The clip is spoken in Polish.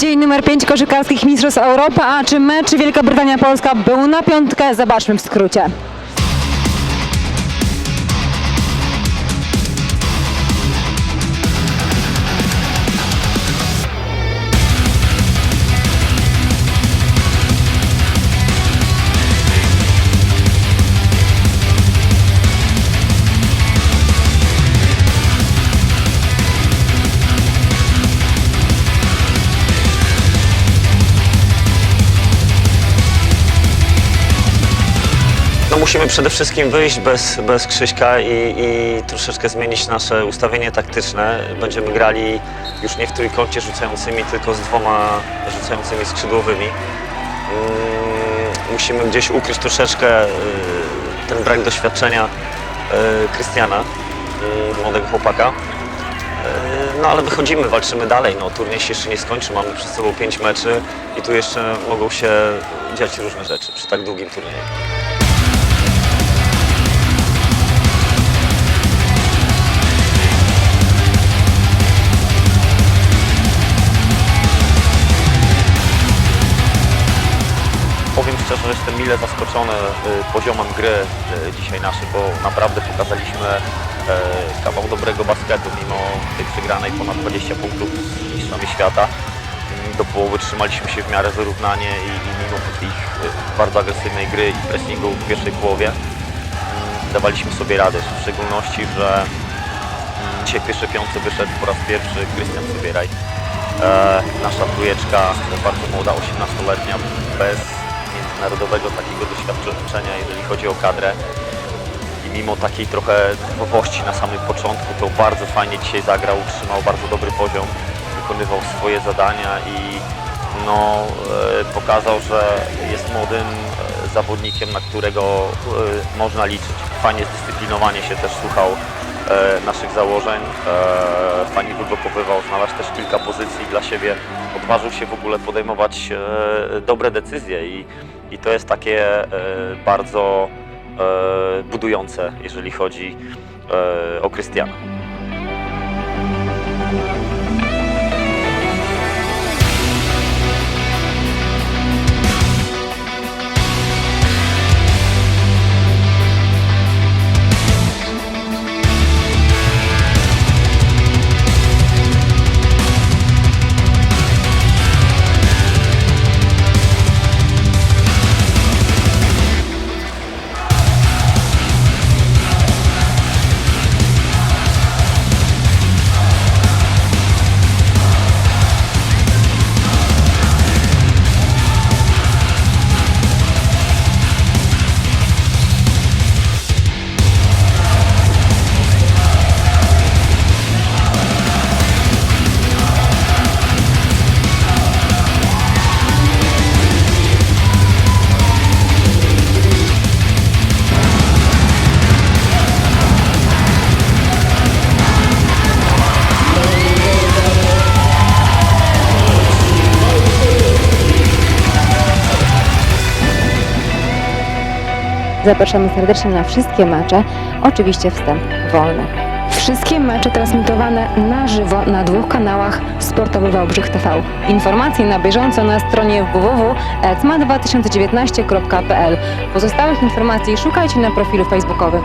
Dzień numer 5 koszykarskich Mistrzostw Europy, a czy mecz Wielka Brytania-Polska był na piątkę? Zobaczmy w skrócie. No musimy przede wszystkim wyjść bez, bez Krzyśka i, i troszeczkę zmienić nasze ustawienie taktyczne. Będziemy grali już nie w trójkącie rzucającymi, tylko z dwoma rzucającymi skrzydłowymi. Mm, Musimy gdzieś ukryć troszeczkę y, ten brak doświadczenia y, Krystiana, y, młodego chłopaka. No ale wychodzimy, walczymy dalej. No, turniej się jeszcze nie skończy, mamy przed sobą pięć meczy i tu jeszcze mogą się dziać różne rzeczy przy tak długim turnieju. Szczerze, jestem mile zaskoczony y, poziomem gry y, dzisiaj naszej, bo naprawdę pokazaliśmy y, kawał dobrego basketu, mimo tej przegranej ponad 20 punktów z mistrzami świata. Mm, Do połowy trzymaliśmy się w miarę wyrównanie i, i mimo ich y, bardzo agresywnej gry i pressingu w pierwszej połowie mm, dawaliśmy sobie radę, w szczególności, że mm, dzisiaj w pierwszej piątce wyszedł po raz pierwszy Krystian Wybieraj. E, nasza trójeczka, bardzo młoda, 18-letnia, bez międzynarodowego takiego doświadczenia, jeżeli chodzi o kadrę. I mimo takiej trochę nerwowości na samym początku, to bardzo fajnie dzisiaj zagrał, utrzymał bardzo dobry poziom, wykonywał swoje zadania i no, e, pokazał, że jest młodym e, zawodnikiem, na którego e, można liczyć. Fajnie zdyscyplinowanie się też słuchał naszych założeń, fajnie wyblokowywał, znalazł też kilka pozycji dla siebie, odważył się w ogóle podejmować dobre decyzje i, i to jest takie e, bardzo e, budujące, jeżeli chodzi e, o Krystiana. Zapraszamy serdecznie na wszystkie mecze, oczywiście wstęp wolny. Wszystkie mecze transmitowane na żywo na dwóch kanałach Sportowy Wałbrzych TV. Informacje na bieżąco na stronie www.ecma2019.pl. Pozostałych informacji szukajcie na profilu facebookowym.